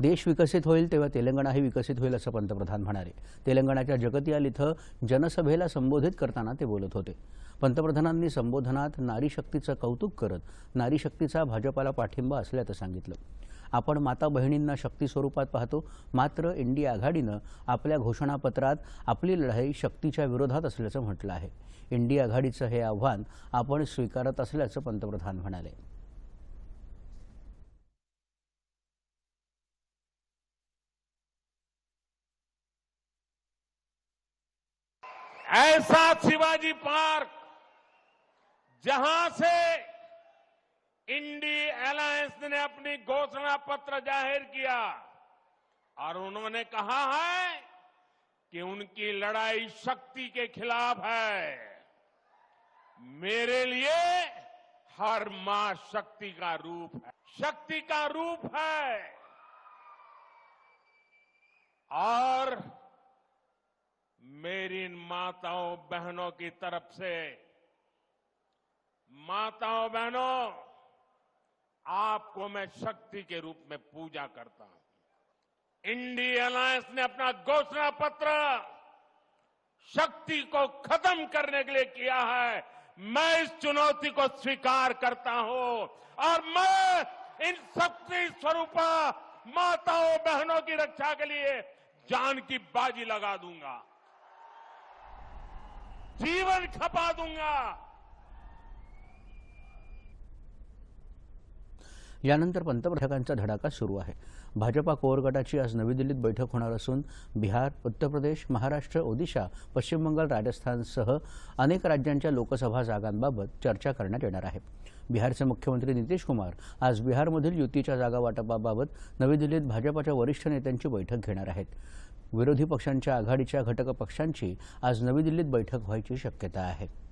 देश विकसित होईल तेव्हा तेलंगणाही विकसित होईल असं पंतप्रधान म्हणाले. तेलंगणाच्या जगतियाल इथं जनसभेला संबोधित करताना ते बोलत होते. पंतप्रधानांनी संबोधनात नारीशक्तीचं कौतुक करत नारीशक्तीचा भाजपाला पाठिंबा असल्याचं सांगितलं. आपण माता बहिणींना शक्ती स्वरूपात पाहतो मात्र इंडिया आघाडीनं आपल्या घोषणापत्रात आपली लढाई शक्तीच्या विरोधात असल्याचं म्हटलं आहे. इंडिया आघाडीचं हे आव्हान आपण स्वीकारत असल्याचं पंतप्रधान म्हणाले. ऐसा शिवाजी पार्क जहाँ से इंडी अलायंस ने अपनी घोषणा पत्र ज़ाहिर किया और उन्होंने कहा है कि उनकी लड़ाई शक्ति के खिलाफ है। मेरे लिए हर माँ शक्ति का रूप है। शक्ति का रूप है। और मेरी इन माताओं बहनों की तरफ़ से, माताओं बहनों, आपको मैं शक्ति के रूप में पूजा करता हूँ। इंडिया अलायंस ने अपना घोषणा पत्र शक्ति को खत्म करने के लिए किया है। मैं इस चुनौती को स्वीकार करता हूँ और मैं इन शक्ति स्वरूपा माताओं बहनों की रक्षा के लिए जान की बाजी लगा दूँगा। जीवन खपा दूँगा। यानंतर पंतप्रधानांचा धडाका सुरू आहे. भाजपा कोर गटाची आज नवी दिल्लीत बैठक होणार असून बिहार उत्तर प्रदेश महाराष्ट्र ओदिशा पश्चिम बंगाल राजस्थानसह अनेक राज्यांच्या लोकसभा जागांबाबत चर्चा करण्यात येणार आहे. बिहारचे मुख्यमंत्री नितीश कुमार आज बिहारमधील युतीच्या जागा वाटपाबाबत नवी दिल्लीत भाजपाच्या वरिष्ठ नेत्यांची बैठक घेणार आहेत. विरोधी पक्षांच्या आघाडीच्या घटक पक्षांची आज नवी दिल्लीत बैठक व्हायची शक्यता आहे.